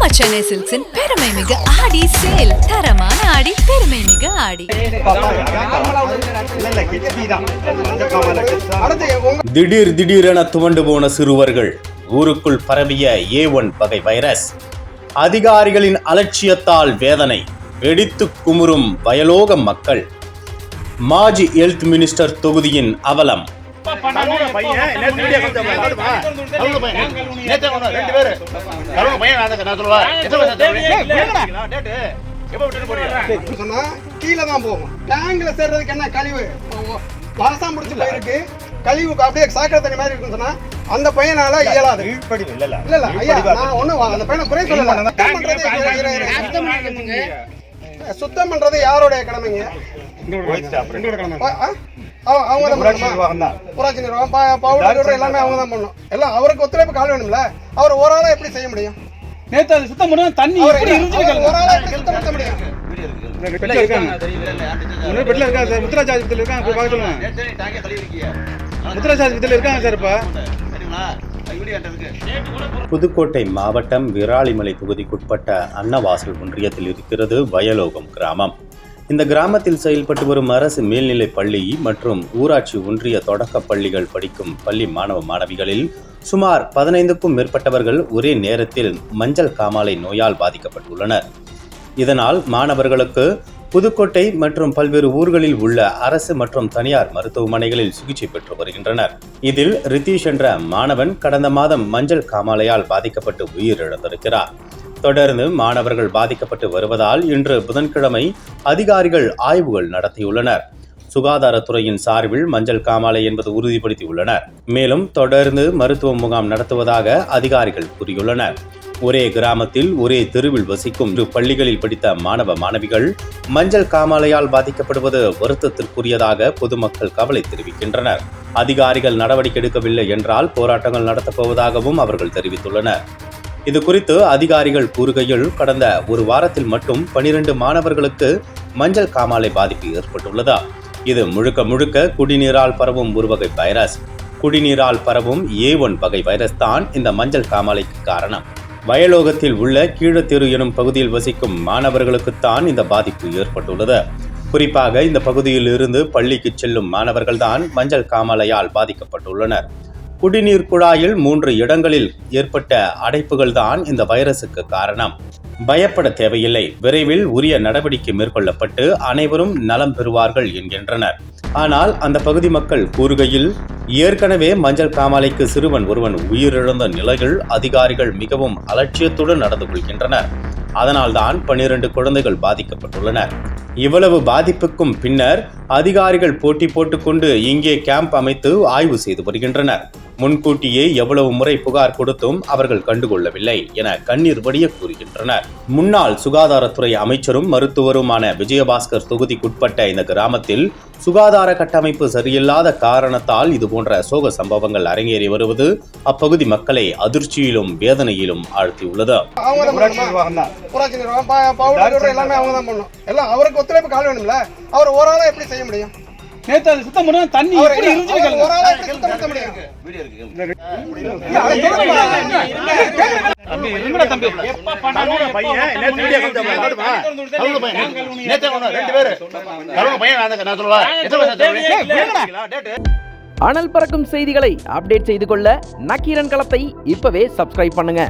நம்ம சென்னை சில்க்ஸின் பெருமை மிகு ஆடி சேல். தரமான ஆடி பெருமை மிகு ஆடி. திடீர் திடீரென துவண்டு போன சிறுவர்கள் ஊருக்குள் பரவிய ஏ ஒன் வகை வைரஸ். அதிகாரிகளின் அலட்சியத்தால் வேதனை வெடித்து குமுறும் வயலோக மக்கள். மாஜி ஹெல்த் மினிஸ்டர் தொகுதியின் அவலம் பையன் நேத்து வீடியோ பையன். நேத்தே ரெண்டு பேரு. பையன் நான்? டேட்டு. சொன்னா கீழே தான் போகும் டேங்க்ல சேர்றதுக்கு என்ன கழிவு? வாசம் முடிச்சு போயிருக்கு. கழிவு அப்படியே சாக்கடை தண்ணி மாதிரி இருக்குன்னு சொன்னா அந்த பையனால இயலாது. இல்ல இல்ல. ஐயா நான் ஒண்ணும் அந்த பையனை குறை சொல்லல. சுத்தம் பண்றது. சுத்தம் யாருடைய கடமைங்க? ஆ, ஆ? அவ- அவங்க தான் பண்ணணுமா? ஊராட்சி நிர்வாகம் ப- பவுடர் எல்லாமே அவங்க தான் பண்ணணும். எல்லாம் அவருக்கு ஒத்துழைப்பு கால் வேணும்ல? அவர் ஒரு ஆளா எப்படி செய்ய முடியும்? நேத்து அது சுத்தம் பண்ணா தண்ணி எப்படி இருந்துச்சு. ஒரு ஆளா எப்படி சுத்தப்படுத்த முடியும்? பெட்ல இருக்காங்க. பெட்ல இருக்காங்க சார். முத்துராஜ் ஆஸ்பத்திரியில இருக்காங்க. போய் பார்க்க சொல்லுங்க. முத்துராஜ் ஆஸ்பத்திரியில இருக்காங்க சார் இப்ப. புதுக்கோட்டை மாவட்டம் விராலிமலை தொகுதிக்குட்பட்ட அன்னவாசல் ஒன்றியத்தில் இருக்கிறது வயலோகம் கிராமம். இந்த கிராமத்தில் செயல்பட்டு வரும் அரசு மேல்நிலைப் பள்ளி மற்றும் ஊராட்சி ஒன்றிய தொடக்க பள்ளிகள் படிக்கும் பள்ளி மாணவ மாணவிகளில் சுமார் பதினைந்துக்கும் மேற்பட்டவர்கள் ஒரே நேரத்தில் மஞ்சள் காமாலை நோயால் பாதிக்கப்பட்டுள்ளனர். இதனால் மாணவர்களுக்கு புதுக்கோட்டை மற்றும் பல்வேறு ஊர்களில் உள்ள அரசு மற்றும் தனியார் மருத்துவமனைகளில் சிகிச்சை பெற்று வருகின்றனர். இதில் ரித்தீஷ் என்ற மாணவன் கடந்த மாதம் மஞ்சள் காமாலையால் பாதிக்கப்பட்டு உயிரிழந்திருக்கிறார். தொடர்ந்து மாணவர்கள் பாதிக்கப்பட்டு வருவதால் இன்று புதன்கிழமை அதிகாரிகள் ஆய்வுகள் நடத்தியுள்ளனர். சுகாதாரத்துறையின் சார்பில் மஞ்சள் காமாலை என்பது உறுதிப்படுத்தியுள்ளனர். மேலும் தொடர்ந்து மருத்துவ முகாம் நடத்துவதாக அதிகாரிகள் கூறியுள்ளனர். ஒரே கிராமத்தில் ஒரே தெருவில் வசிக்கும் இரு பள்ளிகளில் படித்த மாணவ மாணவிகள் மஞ்சள் காமாலையால் பாதிக்கப்படுவது வருத்தத்திற்குரியதாக பொதுமக்கள் கவலை தெரிவிக்கின்றனர். அதிகாரிகள் நடவடிக்கை எடுக்கவில்லை என்றால் போராட்டங்கள் நடத்தப்போவதாகவும் அவர்கள் தெரிவித்துள்ளனர். இது குறித்து அதிகாரிகள் கூறுகையில் கடந்த ஒரு வாரத்தில் மட்டும் பனிரெண்டு மாணவர்களுக்கு மஞ்சள் காமாலை பாதிப்பு ஏற்பட்டுள்ளதா? இது முழுக்க முழுக்க குடிநீரால் பரவும் ஒரு வகை வைரஸ் குடிநீரால் பரவும் ஏ ஒன் வகை வைரஸ் தான் இந்த மஞ்சள் காமாலைக்கு காரணம். வயலோகத்தில் உள்ள கீழத்தெரு எனும் பகுதியில் வசிக்கும் மாணவர்களுக்குத்தான் இந்த பாதிப்பு ஏற்பட்டுள்ளது. குறிப்பாக இந்த பகுதியில் இருந்து பள்ளிக்கு செல்லும் மாணவர்கள்தான் மஞ்சள் காமாலையால் பாதிக்கப்பட்டுள்ளனர். குடிநீர் குழாயில் மூன்று இடங்களில் ஏற்பட்ட அடைப்புகள் தான் இந்த வைரசுக்கு காரணம். பயப்பட தேவையில்லை. விரைவில் உரிய நடவடிக்கை மேற்கொள்ளப்பட்டு அனைவரும் நலம் பெறுவார்கள் என்கின்றனர். ஆனால் அந்த பகுதி மக்கள் கூறுகையில் ஏற்கனவே மஞ்சள் காமாலைக்கு சிறுவன் ஒருவன் உயிரிழந்த நிலையில் அதிகாரிகள் மிகவும் அலட்சியத்துடன் நடந்து கொள்கின்றனர். அதனால்தான் பன்னிரண்டு குழந்தைகள் பாதிக்கப்பட்டுள்ளனர். இவ்வளவு பாதிப்புக்கும் பின்னர் அதிகாரிகள் போட்டி போட்டுக்கொண்டு இங்கே கேம்ப் அமைத்து ஆய்வு செய்து வருகின்றனர். முன்கூட்டியே எவ்வளவு முறை புகார் கொடுத்தும் அவர்கள் கண்டுகொள்ளவில்லை என கண்ணீர் வடிய கூறுகின்றனர். முன்னாள் சுகாதாரத்துறை அமைச்சரும் மருத்துவருமான விஜயபாஸ்கர் தொகுதிக்குட்பட்ட இந்த கிராமத்தில் சுகாதார கட்டமைப்பு சரியில்லாத காரணத்தால் இதுபோன்ற சோக சம்பவங்கள் அரங்கேறி வருவது அப்பகுதி மக்களை அதிர்ச்சியிலும் வேதனையிலும் ஆழ்த்தியுள்ளது. அவருக்கு ஒத்துழைப்பு கால் வேணும்ல அவர் ஒரு ஆளா எப்படி செய்ய முடியும்? நேத்து அது சுத்தம் பண்ணா தண்ணி எப்படி இருந்துச்சு. அனல் பறக்கும் செய்திகளை அப்டேட் செய்து கொள்ள நக்கீரன் களத்தை இப்பவே சப்ஸ்கிரைப் பண்ணுங்க.